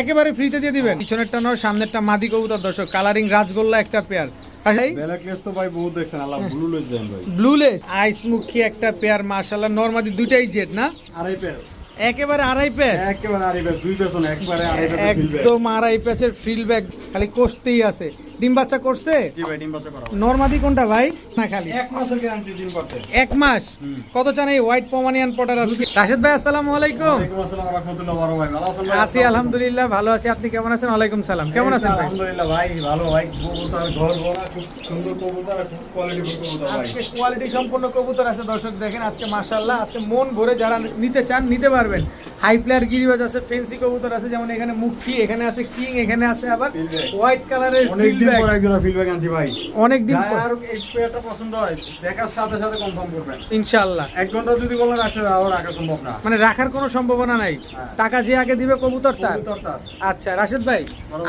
একেবারে ফ্রিতে দিয়ে দিবেন। পিছনেরটা নয় সামনেরটা মাদি কবুতর দর্শক। কালারিং রাজগোল্লা একটা পেয়ার ব্লু লেস আইস মুখী একটা মার্শাল্লাহ নর্মাদি দুইটাই জেট না? আড়াই একেবারে আড়াই পেয়ার একেবারে আড়াই পেস দুই পেছন একবারে আড়াই পেস ফিলবে একদম আড়াই প্যাচের খালি কষতেই আছে। ডিম বাচ্চা করছে? জি ভাই ডিম বাচ্চা করা নর্মাদি কোনটা ভাই? না খালি। এক মাসের গ্যারান্টি ডিম করতে এক মাস? কত চান এই হোয়াইট পমানিয়ান পটার আছে? রাশেদ ভাই আসসালামু আলাইকুম। ওয়ালাইকুম আসসালাম রাহমাতুল্লাহ বড় ভাই ভালো আছেন ভাই? আছি আলহামদুলিল্লাহ ভালো আছি। আপনি কেমন আছেন? ওয়ালাইকুম সালাম। কেমন আছেন ভাই? আলহামদুলিল্লাহ ভাই ভালো ভাই। কবুতর ঘর ভরা খুব সুন্দর কবুতর খুব কোয়ালিটি কবুতর ভাই। আজকে কোয়ালিটি সম্পন্ন কবুতর আছে দর্শক দেখেন আজকে মাশাআল্লাহ আজকে মন ভরে যারা নিতে চান নিতে পারবেন। হাই প্লেয়ার গিরিবাজ আছে ফেন্সি কবুতর আছে যেমন এখানে মুক্তি এখানে আছে কিং এখানে আছে আবার হোয়াইট কালারের অনেক দিন পর একজোড়া ফিডব্যাক আনছি ভাই। অনেক দিন পর। যার এই পেয়ারটা পছন্দ হয় দেখার সাথে সাথে কনফার্ম করবেন। ইনশাআল্লাহ। এক ঘণ্টা যদি বলে রাখতে আবার রাখা সম্ভব না। মানে রাখার কোনো সম্ভাবনা নাই। হ্যাঁ। টাকা যে আগে দিবে কবুতর তার। আচ্ছা রাশেদ ভাই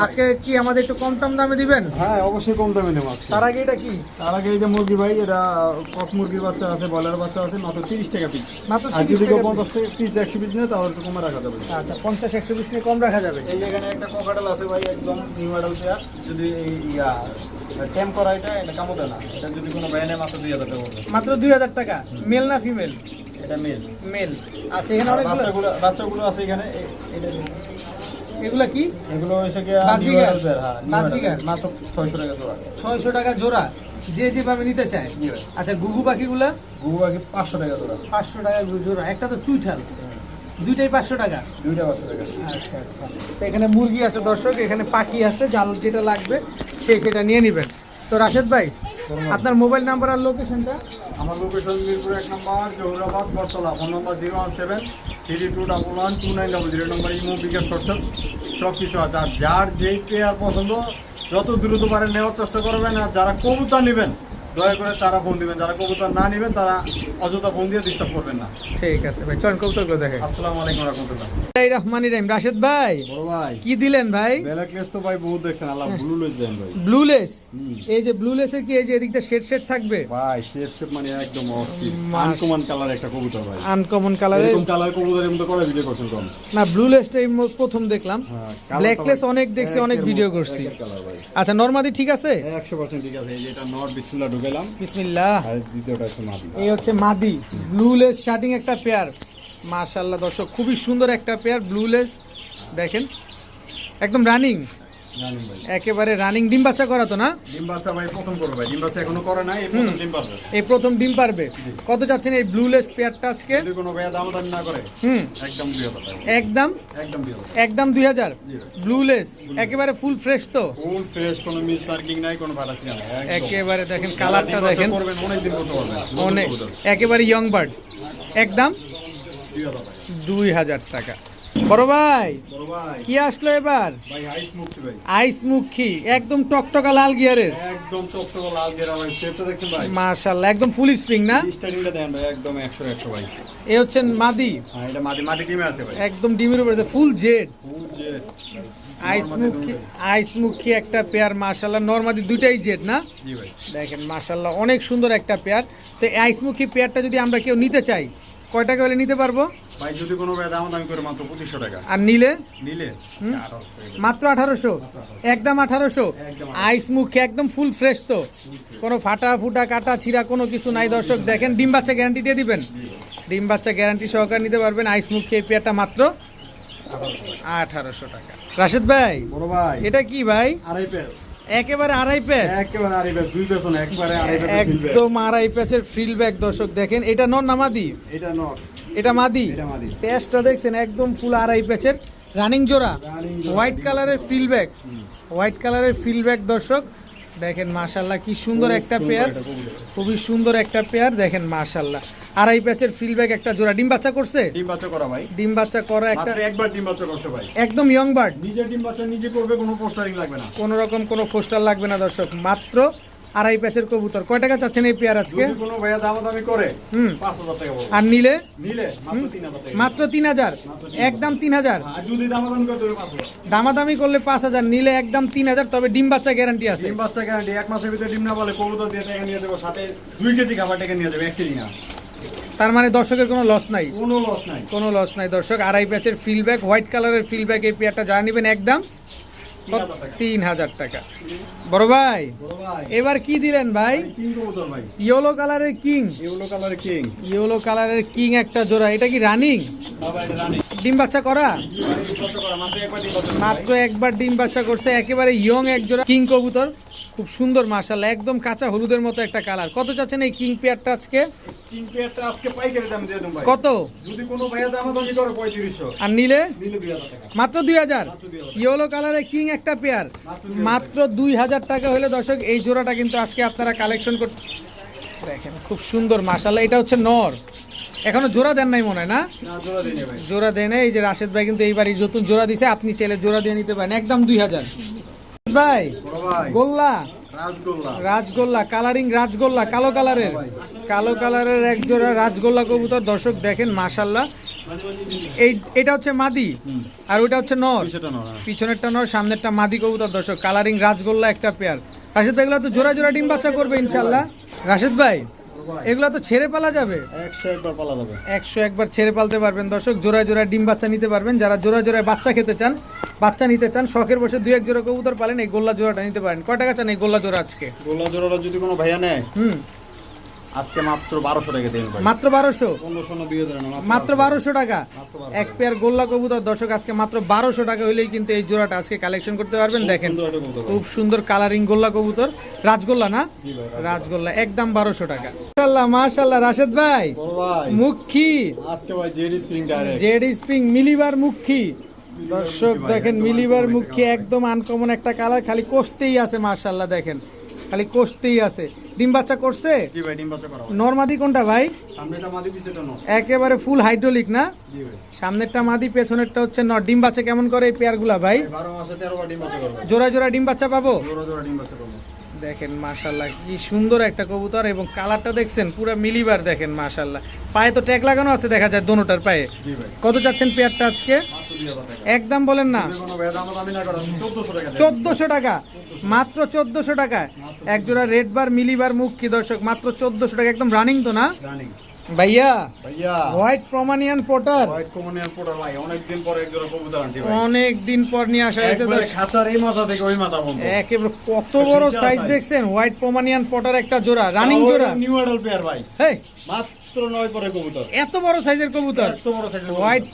আজকে কি আমাদের একটু কম টম দামে দিবেন? হ্যাঁ অবশ্যই কম দামে দেবো। তার আগে এটা কি? তার আগে এই যে মুরগি ভাই এটা কক মুরগির বাচ্চা আছে বয়লার বাচ্চা আছে মাত্র তিরিশ টাকা পিস মাত্র 30 টাকা পঞ্চাশ টাকা পিস একশো পিস নেয় তাহলে একটু কমে রাখা যাবে। আচ্ছা পঞ্চাশ একশো বিশ নিয়ে কম রাখা যাবে। এই যেখানে একটা ককাটেল আছে ভাই একদম নিউ মডেল পেয়ার যদি এই ইয়া ক্যাম্প করা এটা এটা কামো না। এটা যদি কোনো ব্যানে মাত্র দুই হাজার টাকা মাত্র দুই হাজার টাকা মেল না ফিমেল এটা মেল মেল আচ্ছা এখানে অনেকগুলো বাচ্চাগুলো বাচ্চাগুলো আছে এখানে এটা এগুলা কি? এগুলো বাজিগার। মডেল পেয়ার হ্যাঁ। মাত্র ছয়শো টাকা জোড়া। ছয়শো টাকা জোড়া। যে যেভাবে নিতে চায়। আচ্ছা গুগু পাখিগুলা? গুগু আগে পাঁচশো টাকা জোড়া। পাঁচশো টাকা জোড়া। একটা তো চুইঠাল। দুইটাই পাঁচশো টাকা? দুইটা পাঁচশো টাকা। আচ্ছা আচ্ছা। তো এখানে মুরগি আছে দর্শক এখানে পাখি আছে জাল যেটা লাগবে সে সেটা নিয়ে নেবেন। তো রাশেদ ভাই আপনার মোবাইল নাম্বার আর লোকেশনটা? আমার লোকেশন মিরপুর এক number Zahurabad Bottola. Phone number zero one seven three two double one two nine double zero. Number imo bKash WhatsApp সব কিছু আছে। আর যার যেই পেয়ার পছন্দ যত দ্রুত পারে নেওয়ার চেষ্টা করবেন। আর যারা কবুতর নেবেন দয়া করে তারা ফোন দিবেন যারা কবুতর না নেবেন তারা অযথা ফোন দিয়ে ডিস্টার্ব করবেন না। ঠিক আছে ভাই চল কবুতরগুলো দেখে। আসসালামু আলাইকুম রহমতুল্লাহ। এই রহমানি রাহিম রাশেদ ভাই। বড় ভাই। কি দিলেন ভাই? ব্ল্যাক লেস তো ভাই বহুত দেখছেন আল্লাহ ব্লু লেস দেন ভাই। ব্লুলেস? হুম। এই যে ব্লুলেসের কি এই যে এদিকটা শেড শেড থাকবে? ভাই শেপ শেপ মানে একদম অস্থির। আনকমন কালার একটা কবুতর ভাই। আনকমন কালারের এরকম কালার কবুতরের মধ্যে করে ভিডিও করছেন কম? না ব্লুলেসটা এই ম- প্রথম দেখলাম। হ্যাঁ, ব্ল্যাকলেস অনেক দেখছি অনেক ভিডিও করছি। আচ্ছা নর্মাদি ঠিক আছে? একশো পার্সেন্ট ঠিক আছে এই যে এটা নট বিসমিল্লাহ ঢুকেলাম বিসমিল্লাহ। আর দ্বিতীয়টা হচ্ছে মাদি। এই হচ্ছে মাদি। ব্লুলেস শার্টিং একটা পেয়ার মাশাআল্লাহ দর্শক খুবই সুন্দর একটা পেয়ার ব্লুলেস দেখেন একদম রানিং একেবারে রানিং ডিম বাচ্চা করা তো না? ডিম বাচ্চা ভাই প্রথম করবে ভাই। ডিম বাচ্চা এখনও করে নাই এই প্রথম ডিম পারবে। এই প্রথম ডিম পারবে। কত চাচ্ছেন এই ব্লুলেস পেয়ারটা আজকে? যদি কোনো ভাইয়া দাম দাম না করে হুম। একদম দুই হাজার টাকা। একদম? একদম দুই হাজার। একদম দুই হাজার? জি। ব্লুলেস একেবারে ফুল ফ্রেশ তো? ফুল ফ্রেশ কোনো মিস পার্কিং নাই কোনো না একেবারে দেখেন কালারটা দেখেন। করবেন অনেক দিন করতে পারবেন। অনেক। একেবারে ইয়ং বার্ড একদম? দুই হাজার টাকা। দুই হাজার টাকা। বড় ভাই কি আসলো এবার? ভাই আইস মুক্তি ভাই। আইস মুখী একদম টকটকা লাল গিয়ারের। একদম টকটক লাল মার্শাল্লাহ একদম ফুল স্প্রিং না? স্টারিংটা দেন ভাই একদম একশো একশো ভাই। এ হচ্ছেন মাদি। হ্যাঁ একদম ডিমের উপরে ফুল জেড ফুল যে আইস মুখী আইস একটা পেয়ার মার্শাল্লাহ নর্মাদি দুইটাই জেড না? দেখেন মার্শাল্লাহ অনেক সুন্দর একটা পেয়ার তো আইসমুখী পেয়ারটা যদি আমরা কেউ নিতে চাই কয় টাকা হলে নিতে পারব? ভাই যদি কোনো দাম দামি করে মাত্র পঁচিশশো টাকা। আর নিলে? নিলে? মাত্র আঠারোশো? একদম আঠারোশো? আইস মুখে একদম ফুল ফ্রেশ তো। কোনো ফাটা ফুটা কাটা ছিঁড়া কোনো কিছু নাই দর্শক দেখেন ডিম বাচ্চা গ্যারান্টি দিয়ে দিবেন? ডিম বাচ্চা গ্যারান্টি সহকারে নিতে পারবেন আইস মুখে এই পেয়ারটা মাত্র আঠারোশো টাকা। রাশেদ ভাই বড় ভাই। এটা কি ভাই? আড়াই পেস একেবারে আড়াই প্যাচ। একেবারে আড়াই প্যাচ দুই পেছন একবারে আড়াই প্যাচ একদম আড়াই প্যাচের ফিল ব্যাক দর্শক দেখেন এটা নন মাদি? এটা নট। এটা মাদি? এটা মাদি। প্যাচটা দেখছেন একদম ফুল আড়াই প্যাচের রানিং জোড়া। হোয়াইট কালারের ফিল ব্যাক হোয়াইট কালারের ফিল ব্যাগ দর্শক। দেখেন মাশাল্লাহ কি সুন্দর একটা পেয়ার। খুবই সুন্দর একটা পেয়ার দেখেন মাশাল্লাহ আড়াই প্যাচের ফিল্ডব্যাক একটা জোড়া। ডিম বাচ্চা করছে? ডিম বাচ্চা করা ভাই। ডিম বাচ্চা করা একটা মাত্র একবার ডিম বাচ্চা করতে ভাই। একদম ইয়ং বার্ড নিজে ডিম বাচ্চা নিজে করবে কোনো পোস্টারিং লাগবে না। কোনো রকম কোনো পোস্টার লাগবে না দর্শক। মাত্র আড়াই প্যাচের কবুতর। কয় টাকা চাচ্ছেন এই পেয়ার আজকে? কোনো ভাইয়া দাম করে হুম। পাঁচ হাজার টাকা আর নিলে? নিলে মাত্র তিন হাজার একদম তিন হাজার? আর যদি দামাদামি করলে পাঁচ হাজার নিলে একদম তিন হাজার তবে ডিম বাচ্চা গ্যারান্টি আছে। ডিম বাচ্চা গ্যারান্টি এক মাসের ভিতরে ডিম না বলে কবুতর দিয়ে টাকা নিয়ে যাব সাথে দুই কেজি খাবার টাকা নিয়ে যাবে এক কেজি না। তার মানে দর্শকের কোনো লস নাই? কোনো লস নাই। কোনো লস নাই। দর্শক আড়াই প্যাচের ফিল ব্যাগ হোয়াইট কালারের ফিল ব্যাগ এই পেয়ারটা যারা নেবেন একদম তিন হাজার টাকা। বড় ভাই, এবার কি দিলেন ভাই? ইয়েলো কালারের কিং। ইয়েলো কালারের কিং একটা জোড়া, এটা কি রানিং? ডিম বাচ্চা করা? মাত্র একবার ডিম বাচ্চা করছে, একেবারে ইয়ং এক জোড়া কিং কবুতর। খুব সুন্দর মাশাল্লাহ একদম কাঁচা হলুদের মতো একটা কালার। কত চাচ্ছেন এই কিং পেয়ারটা আজকে? কিং পেয়ারটা আজকে পাইকারি দাম দিয়ে দেব ভাই। কত? যদি কোনো ভাইয়া দাম দামি করে পঁয়ত্রিশশো। আর নিলে? নিলে দুই হাজার টাকা। মাত্র দুই হাজার? ইয়েলো কালারের কিং একটা পেয়ার। মাত্র দুই হাজার টাকা। হলে দর্শক এই জোড়াটা কিন্তু আজকে আপনারা কালেকশন করতে দেখেন খুব সুন্দর মাশাল্লাহ এটা হচ্ছে নর। এখনও জোড়া দেন নাই মনে হয় না? জোড়া দিনে এই যে রাশেদ ভাই কিন্তু এইবারই নতুন জোড়া দিছে। আপনি চাইলে জোড়া দিয়ে নিতে পারেন। একদম দুই হাজার। ভাই। গোল্লা। রাজগোল্লা। কালারিং রাজগোল্লা কালো কালারের। কালো কালারের এক জোড়া রাজগোল্লা কবুতর। দর্শক দেখেন মাশাল্লাহ এই এটা হচ্ছে মাদি আর ওইটা হচ্ছে নর। পিছনেরটা নর সামনেরটা মাদি কবুতর। দর্শক কালারিং রাজগোল্লা একটা পেয়ার রাশেদ ভাই এগুলো তো জোড়া জোড়া ডিম বাচ্চা করবে ইনশাল্লাহ রাশেদ ভাই এগুলো তো ছেড়ে পালা যাবে? একশো একবার পালা যাবে। একশো একবার ছেড়ে পালতে পারবেন। দর্শক জোড়ায় জোড়ায় ডিম বাচ্চা নিতে পারবেন। যারা জোড়ায় জোড়ায় বাচ্চা খেতে চান বাচ্চা নিতে চান শখের বসে দুই এক জোড়া কবুতর পালেন এই গোল্লা জোড়াটা নিতে পারেন। কয় টাকা চান এই গোল্লা জোড়া আজকে? গোল্লা জোড়াটা যদি কোনো ভাইয়া নেয় হুম। আজকে মাত্র টাকা দিন ভাই মাত্র মাত্র টাকা। এক পেয়ার গোল্লা কবুতর দর্শক আজকে মাত্র টাকা কিন্তু এই জোড়াটা আজকে কালেকশন করতে পারবেন। দেখেন। খুব সুন্দর কালারিং গোল্লা কবুতর। রাজগোল্লা না? রাজগোল্লা। একদম বারোশো টাকা। রাশেদ ভাই। মুখী। আজকে ভাই JD spring direct Z spring মিলিবার মুখী। দর্শক দেখেন মিলিবার মুখে একদম আনকমন একটা কালার খালি কষতেই আছে মার্শাল্লাহ দেখেন। খালি কষতেই আছে। ডিম বাচ্চা করছে? জি ভাই ডিম বাচ্চা করা ভাই। নর্মাদি কোনটা ভাই? একেবারে ফুল হাইড্রোলিক না? জি ভাই। সামনেরটা মাদি পেছনেরটা হচ্ছে ন ডিম বাচ্চা কেমন করে এই পেয়ারগুলা ভাই? জোড়া জোড়া ডিম বাচ্চা পাবো? দেখেন মাশাল্লাহ কি সুন্দর একটা কবুতর এবং কালারটা দেখছেন পুরো মিলিবার দেখেন মাশাল্লাহ পায়ে তো ট্যাগ লাগানো আছে দেখা যায় দোনোটার পায়ে। কত যাচ্ছেন পেয়ারটা আজকে? একদম বলেন না। চোদ্দশো টাকা। মাত্র চোদ্দশো টাকা একজোড়া রেড বার মিলিবার মুখ কি দর্শক? মাত্র চোদ্দশো টাকা একদম রানিং তো না? রানিং ভাইয়া ভাইয়া। White Pomeranian pouter white Pomeranian pouter ভাই অনেকদিন পরে এক জোড়া কবুতর আনছি ভাই। অনেক দিন পর নিয়ে আসা হয়েছে তো। খাঁচার এই মাথা থেকে ওই মাথা বন্ধ একেবারে কত বড় সাইজ দেখছেন? হোয়াইট প্রমানিয়ান পটার একটা জোড়া রানিং জোড়া। নিউ অ্যাডাল পেয়ার ভাই। হেই। মাত্র নয় পরে কবুতর। এত বড় সাইজের কবুতর? এত বড় সাইজের হোয়াইট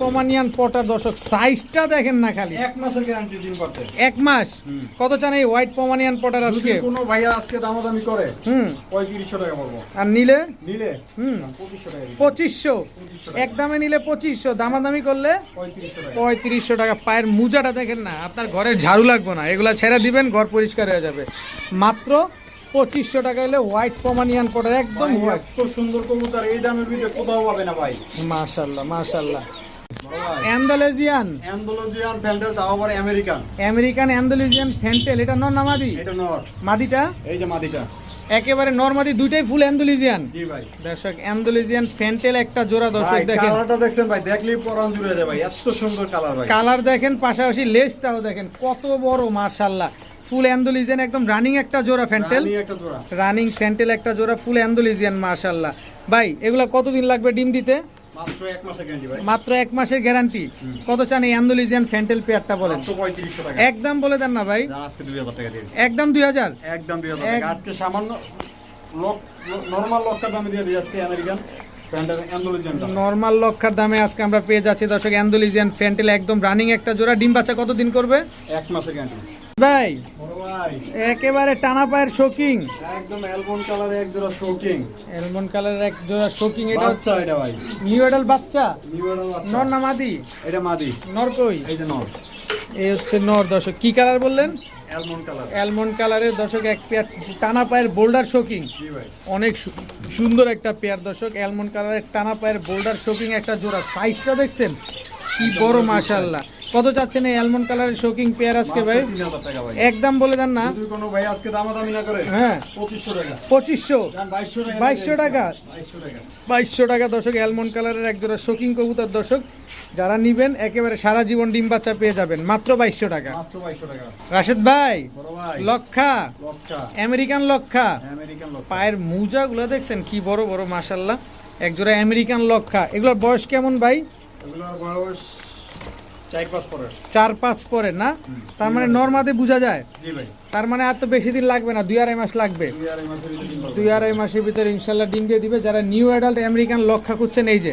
পটার দর্শক সাইজটা দেখেন না খালি। এক মাসের গ্যারান্টি দিন করতে। এক মাস? কত চান এই হোয়াইট প্রমানিয়ান পটার আজকে? কোনো ভাইয়া আজকে দামাদামি করে হুম। পঁয়ত্রিশশো টাকা পড়ব আর নিলে? নিলে? হুম। টাকা এক দামে নিলে দামাদামি করলে? পঁয়ত্রিশশো টাকা। পায়ের মুজাটা দেখেন না আপনার ঘরের ঝাড়ু লাগবে না। এগুলা ছেড়ে দিবেন ঘর পরিষ্কার হয়ে যাবে। মাত্র পঁচিশশো টাকা এলে হোয়াইট প্রমানিয়ান পটার একদম হোয়াইট সুন্দর কবুতর এই দামের ভিতরে কোথাও পাবে না ভাই। মাশাল্লাহ মাশাল্লাহ। বড় অ্যান্ডালেজিয়ান অ্যান্ডোলজিয়ান তাও আবার আমেরিকান আমেরিকান অ্যান্ডালেজিয়ান ফ্যান্টেল এটা নর না মাদি? এটা নর। মাদিটা? এই যে মাদিটা। একেবারে নর্মাদি দুইটাই ফুল অ্যান্ডালেজিয়ান জি ভাই। দর্শক অ্যান্ডালেজিয়ান ফ্যান্টেল একটা জোড়া দর্শক দেখেন। কালারটা দেখছেন ভাই দেখলেই পরান জুড়ে যায় ভাই এত সুন্দর কালার ভাই। কালার দেখেন পাশাপাশি লেসটাও দেখেন কত বড় মার্শাল্লাহ ফুল অ্যান্ডোলিজিয়ান একদম রানিং একটা জোড়া ফ্যান্টেল। রানী ফ্যান্টেল একটা জোড়া ফুল অ্যান্ডোলিজিয়ান মার্শাল্লাহ ভাই এগুলা কতদিন লাগবে ডিম দিতে? মাত্র এক মাসের গ্যারান্টি কত চান এই অ্যান্ডোলিজিয়ান ফ্যান্টেল পেয়ারটা বলেন? একদম বলে দেন না ভাই। একদম দুই হাজার? একদম দুই হাজার আজকে সামান্য নর্মাল লকটা দামে দিয়ে দিই আজকে আমেরিকান নর্মাল লক্ষার দামে আজকে আমরা পেয়ে যাচ্ছি দর্শক অ্যান্ডোলিজিয়ান ফ্যান্টেল একদম রানিং একটা জোড়া। ডিম বাচ্চা কতদিন করবে? এক মাসের গ্যারান্টি ভাই ভাই। একেবারে টানা পায়ের শোকিং একদম অ্যালবন কালারে এক জোড়া শোকিং এলমন কালারের এক জোড়া শোকিং এটা বাচ্চা এটা ভাই। নিউ এডাল বাচ্চা? নিউ অ্যাডাল বাচ্চা। নর না মাদি? এটা মাদি। নর কই? এই যে নর। এই হচ্ছে নর দর্শক। কি কালার বললেন? অ্যালমন্ড কালারের দর্শক এক পেয়ার টানা পায়ের বোল্ডার শোকিং অনেক সুন্দর একটা পেয়ার দর্শক। অ্যালমন্ড কালারের টানা পায়ের বোল্ডার শোকিং একটা জোড়া। সাইজটা দেখছেন? কি বড় মাশাল্লাহ কত চাচ্ছেন এই অ্যালমন্ড কালারের শোকিং পেয়ার আজকে ভাই? একদম বলে দেন না। কোনো ভাই আজকে দামাদামি না করে হ্যাঁ। পঁচিশশো টাকা। পঁচিশশো? দাম বাইশশো টাকা বাইশশো টাকা? দর্শক অ্যালমন্ড কালারের এক জোড়া শোকিং কবুতর দর্শক যারা নিবেন একেবারে সারা জীবন ডিম বাচ্চা পেয়ে যাবেন। মাত্র বাইশশো টাকা। মাত্র বাইশশো টাকা। রাশেদ ভাই বড় ভাই। লক্ষা। লক্ষা। আমেরিকান লক্ষা। আমেরিকান লক্ষা। পায়ের মুজাগুলো দেখছেন? কি বড় বড় মাশাল্লাহ এক জোড়া আমেরিকান লক্ষা। এগুলোর বয়স কেমন ভাই? এগুলোর বয়স চার পাঁচ পরে না? তার মানে নর্মাদে বোঝা যায়? তার মানে আর তো বেশি দিন লাগবে না দুই আড়াই মাস লাগবে। দুই আড়াই মাসের ভিতরে ইনশাল্লাহ ডিম দিয়ে দিবে। যারা নিউ অ্যাডাল্ট আমেরিকান লক্ষা খুঁজছেন এই যে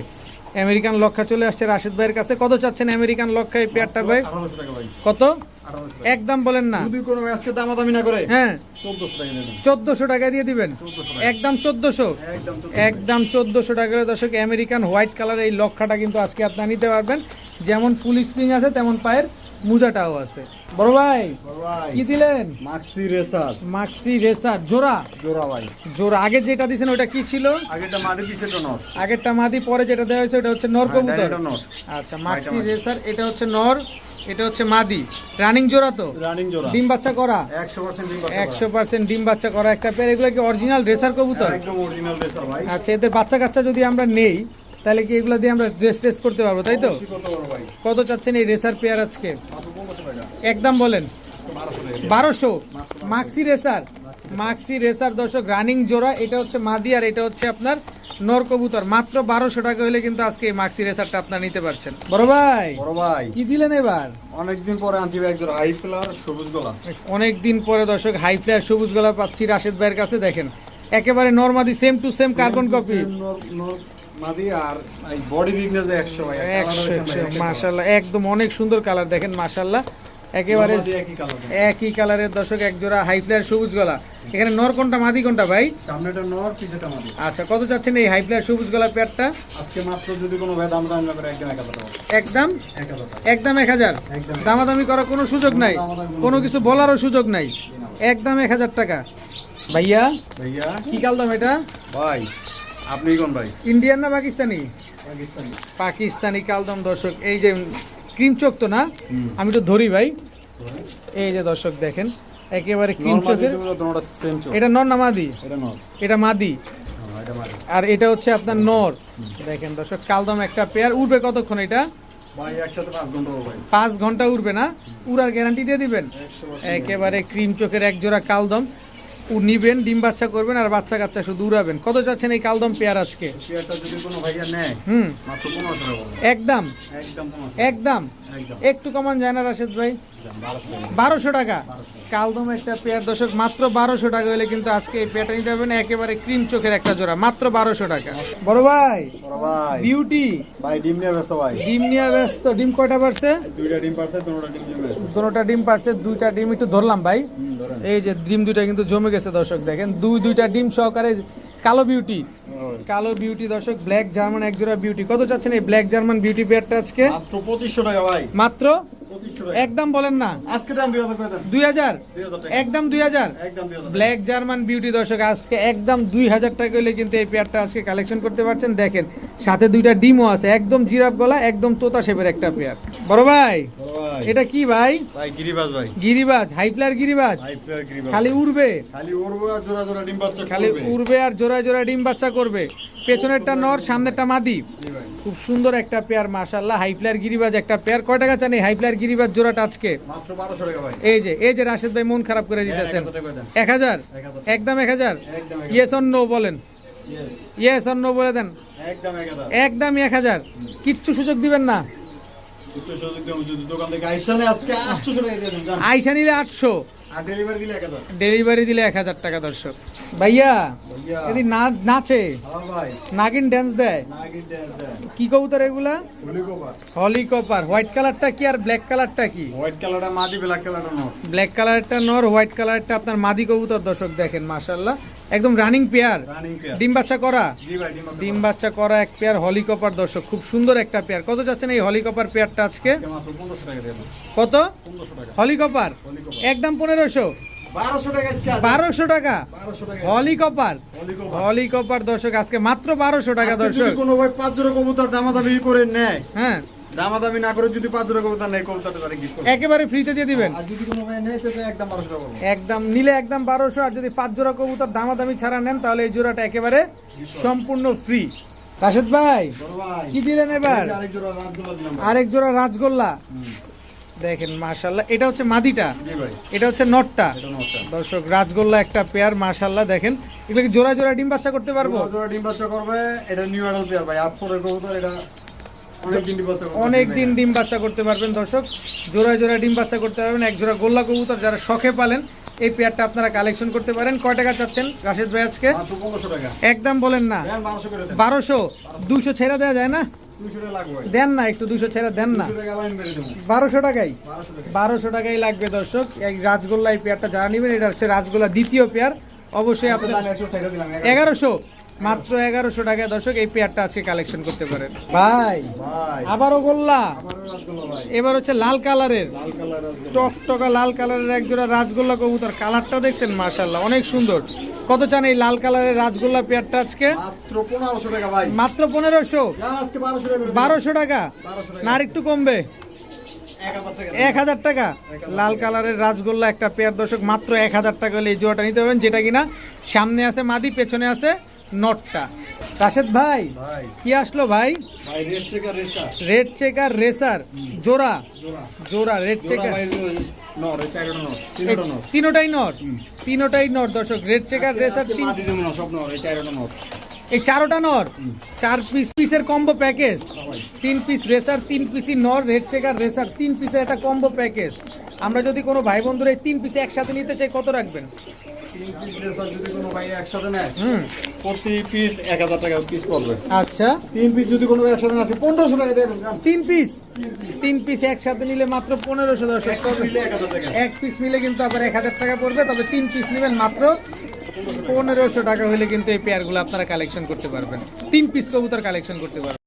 আমেরিকান লক্ষা চলে আসছে রাশেদ ভাইয়ের কাছে। কত চাচ্ছেন আমেরিকান লক্ষা এই পেয়ারটা ভাই? কত? একদম বলেন না। যদি কোনো আজকে দামাদামি না করে হ্যাঁ। চোদ্দশো টাকা দেবেন চোদ্দশো টাকা দিয়ে দিবেন? একদম চোদ্দশো? একদম চোদ্দশো টাকা। দর্শক আমেরিকান হোয়াইট কালারের এই লক্ষাটা কিন্তু আজকে আপনারা নিতে পারবেন। যেমন ফুল স্প্রিং আছে তেমন পায়ের মুজাটাও আছে। বড় ভাই কি দিলেন? মাক্সি রেসার মাক্সি রেসার জোড়া? জোড়া ভাই। জোড়া। আগে যেটা দিয়েছেন ওটা কি ছিল? আগেরটা মাদি পিছে তো নট আগেরটা মাদি পরে যেটা দেওয়া হয়েছে ওটা হচ্ছে নর কবুতর। এটা নট আচ্ছা মাক্সি। রেসার এটা হচ্ছে নর এটা হচ্ছে মাদি। রানিং জোড়া তো? রানিং জোড়া। ডিম বাচ্চা করা? একশো পার্সেন্ট ডিম একশো পার্সেন্ট ডিম বাচ্চা করা একটা পেয়ার এগুলো কি অরিজিনাল রেসার কবুতর? একদম অরিজিনাল রেসার ভাই। আচ্ছা এদের বাচ্চা কাচ্চা যদি আমরা নেই তাহলে কি এগুলো দিয়ে আমরা ড্রেস টেস্ট করতে পারব তাই তো? কত চাচ্ছেন এই রেসার পেয়ার আজকে? একদম বলেন। বারোশো মাক্সি রেসার মাক্সি রেসার দর্শক রানিং জোড়া এটা হচ্ছে মাদি আর এটা হচ্ছে আপনার নর কবুতর। মাত্র বারোশো টাকা হলে কিন্তু আজকে এই মাক্সি রেসারটা আপনার নিতে পারছেন। বড় ভাই বড় ভাই। কি দিলেন এবার? অনেকদিন পরে আনছি ভাই একজন হাই ফ্লার সবুজ গলা। অনেক দিন পরে দর্শক হাই ফ্লায়ার সবুজ গলা পাচ্ছি রাশেদ ভাইয়ের কাছে দেখেন। একেবারে নর্মাদি same to same carbon copy মাদি আর এই বডি বিগনেস একশো ভাই একশো একশো একদম অনেক সুন্দর কালার দেখেন একেবারে একই কালারের দর্শক এক জোড়া হাই ফ্লায়ার সবুজ গলা। এখানে নর কোনটা মাদি কোনটা ভাই? সামনেটা নর পিছেটা মাদি। আচ্ছা কত চাচ্ছেন এই হাই ফ্লায়ার সবুজ গলা পেয়ারটা আজকে মাত্র যদি কোনো ভাই দাম দাম না করে একদম একদম? দামাদামি করার কোনো সুযোগ নাই। কোনো কিছু বলারও সুযোগ নাই। একদম এক হাজার টাকা। ভাইয়া ভাইয়া। কি কালদাম এটা? ভাই আপনি কোন ভাই? ইন্ডিয়ান না পাকিস্তানি? পাকিস্তানি। পাকিস্তানি কালদম দর্শক এই যে ক্রিম চোখ তো না? আমি তো ধরি ভাই। এই যে দর্শক দেখেন একেবারে ক্রিম চোখের। এটা নর না মাদি? এটা নর। এটা মাদি? হ্যাঁ, এটা মাদি। আর এটা হচ্ছে আপনার নর। দেখেন দর্শক কালদম একটা পেয়ার উড়বে কতক্ষণ এটা? পাঁচ ঘণ্টা উড়বে। না? উড়ার গ্যারান্টি দিয়ে দিবেন? একেবারে ক্রিম চোখের এক জোড়া কালদম। নিবেন ডিম বাচ্চা করবেন আর বাচ্চা কাচ্চা শুধু উড়াবেন। কত চাচ্ছেন এই কালদম পেয়ার আজকে? হুম। একদম? একদম একটু কমান যায় না রাশেদ ভাই? বারোশো টাকা। কালদম একটা পেয়ার দশক মাত্র বারোশো টাকা হলে কিন্তু আজকে এই পেয়ারটা নিতে পারবেন। একেবারে ক্রিম চোখের একটা জোড়া মাত্র বারোশো টাকা। বড় ভাই বিউটি। ভাই ডিম নিয়ে ব্যস্ত ভাই। ডিম নিয়ে ব্যস্ত। ডিম কয়টা পারছে? দুইটা ডিম পারছে দুটোটা ডিম ডিম পারছে দুইটা ডিম একটু ধরলাম ভাই। এই যে ডিম দুইটা কিন্তু জমে গেছে দর্শক দেখেন। দুই দুইটা ডিম সহকারে কালো বিউটি কালো বিউটি দর্শক ব্ল্যাক জার্মান এক জোড়া বিউটি কত চাচ্ছেন এই ব্ল্যাক জার্মান বিউটি পেয়ারটা আজকে? মাত্র পঁচিশশো টাকা ভাই। মাত্র? একদম বলেন না। আজকে দাম দুই হাজার করে দেন। দুই হাজার? দুই হাজার টাকা। একদম দুই হাজার? একদম দুই হাজার ব্ল্যাক জার্মান বিউটি দর্শক আজকে একদম দুই হাজার টাকা হলে কিন্তু এই পেয়ারটা আজকে কালেকশন করতে পারছেন। দেখেন সাথে দুইটা ডিমও আছে একদম জিরাফ গলা একদম তোতা শেপের একটা পেয়ার বড় ভাই? এটা কি ভাই? ভাই গিরিবাজ ভাই। গিরিবাজ হাই ফ্লায়ার গিরিবাজ খালি উড়বে? খালি উড়বো আর জোড়া জোড়া ডিম বাচ্চা খালি উড়বে আর জোড়ায় জোড়ায় ডিম বাচ্চা করবে। পেছনেরটা নর সামনেরটা মাদি। খুব সুন্দর একটা পেয়ার মাশাল্লাহ হাই ফ্লায়ার গিরিবাজ একটা পেয়ার। কয় টাকা চান এই হাই ফ্লায়ার গিরিবাজ জোড়াটা আজকে? মাত্র বারোশো টাকা ভাই। এই যে এই যে রাশেদ ভাই মন খারাপ করে দিতেছেন। হাজার এক হাজার। একদম এক হাজার? একদম এক ইয়েস অন নো বলেন। ইয়েস অন নো বলে দেন। একদম এক হাজার। কিচ্ছু সুযোগ দিবেন না। আইসা নিলে আটশো। ডেলিভারি দিলে এক হাজার। টাকা দর্শক। ভাইয়া যদি না নাচে? হ্যাঁ নাগিন ড্যান্স দেয়? কি কবুতর এগুলা? হলিকোপার হলি কপার। হোয়াইট কালারটা কি আর ব্ল্যাক কালারটা কি? হোয়াইট কালারটা মাটি ব্ল্যাক কালারটা নট ব্ল্যাক কালারটা নর হোয়াইট কালারটা আপনার মাদি কবুতর দর্শক দেখেন মাশাল্লাহ একদম রানিং পেয়ার ডিম বাচ্চা করা। ডিম বাচ্চা করা। এক পেয়ার হলিকপার দর্শক খুব সুন্দর একটা পেয়ার কত যাচ্ছেন এই হলিকপার পেয়ারটা আজকে? কত? হলিকপার একদম পনেরোশো। বারোশো টাকা হলিকপার হলিকপার দর্শক আজকে মাত্র বারোশো টাকা দর্শক। কোনো ভাই পাঁচ জোড়া কবুতর দামাদামি করে নেয় হ্যাঁ। দামাদামি না করে যদি পাঁচ জোড়া কবুতর নেয় কবুতরটা তারা গিফট করবে? একেবারে ফ্রিতে দিয়ে দিবেন। আর যদি কোনো ভাই নেয় তাহলে একদম বারোশো টাকা বলব একদম নিলে একদম বারোশো আর যদি পাঁচ জোড়া কবুতর দামাদামি ছাড়া নেন তাহলে এই জোড়াটা একেবারে সম্পূর্ণ ফ্রি রাশেদ ভাই কি দিলেন এবার? আরেক জোড়া রাজগোলা দিলাম। আরেক জোড়া রাজগোল্লা। দেখেন মাশাল্লাহ এটা হচ্ছে মাদিটা। জি ভাই। এটা হচ্ছে নটটা। এটা নটটা। দর্শক রাজগোল্লা একটা পেয়ার মাশাল্লাহ দেখেন। এগুলো কি জোড়া জোড়া ডিম বাচ্চা করতে পারব? জোড়া ডিম বাচ্চা করবে এটা নিউ অ্যাডাল পেয়ার ভাই পরের কবুতর এটা অনেক দিন ডিম বাচ্চা করতে পারবেন দর্শক। জোড়া জোড়া ডিম বাচ্চা করতে পারবেন। এক জোড়া গোল্লা কবুতর যারা শখে পালেন এই পেয়ারটা আপনারা কালেকশন করতে পারেন। কয় টাকা চাচ্ছেন রাশেদ ভাই আজকে? একদম বলেন না। বারোশো দুশো ছেড়ে দেওয়া যায় না? দেন না একটু দুশো ছেড়ে দেন না। বারোশো টাকাই বারোশো টাকাই লাগবে দর্শক। এই রাজগোল্লা এই পেয়ারটা যারা নেবেন এটা হচ্ছে রাজগোল্লা দ্বিতীয় পেয়ার। অবশ্যই আপনার ছেড়ে দিলাম। এগারোশো? মাত্র এগারোশো টাকায় দর্শক এই পেয়ারটা আজকে কালেকশন করতে পারেন। ভাই আবারও গোল্লা এবার হচ্ছে লাল কালারের। টকটকা লাল কালারের এক জোড়া রাজগোল্লা কবুতর। কালারটা দেখছেন মাশাল্লাহ অনেক সুন্দর। কত চান এই লাল কালারের রাজগোল্লা পেয়ারটা আজকে? মাত্র পনেরোশো টাকা বারোশো টাকা টাকা? টাকা। না আর একটু কমবে। এক হাজার টাকা। এক হাজার টাকা? লাল কালারের রাজগোল্লা একটা পেয়ার। দর্শক মাত্র এক হাজার টাকা হলে এই জোড়াটা নিতে পারবেন। যেটা কিনা সামনে আছে মাদি পেছনে আছে। নটটা। রাশেদ ভাই কি আসলো ভাই? Red checker racer. জোড়া। জোড়া। Red checker. তিনোটাই নর? তিনোটাই নর দর্শক রেড চেকার রেসার তিন এই চারোটা নর। চার পিস পিসের কম্বো প্যাকেজ তিন পিস রেসার তিন পিসি নর রেড চেকার রেসার তিন পিসের একটা কম্বো প্যাকেজ আমরা যদি কোনো ভাই বন্ধুরা এই তিন পিসে একসাথে নিতে চাই কত রাখবেন? তিন পিস রেসার যদি কোনো ভাই একসাথে নেয় প্রতি পিস এক হাজার টাকা পিস পড়বে। আচ্ছা। তিন পিস যদি কোনো একসাথে আছে পনেরোশো টাকা দিয়ে তিন পিস তিন পিস একসাথে নিলে মাত্র পনেরোশো দর্শক এক পিস নিলে এক হাজার টাকা। এক পিস নিলে কিন্তু আবার এক হাজার টাকা পড়বে তবে তিন পিস নেবেন মাত্র পনেরোশো টাকা হলে কিন্তু এই পেয়ারগুলো আপনারা কালেকশন করতে পারবেন। তিন পিস কবুতর কালেকশন করতে পারবেন।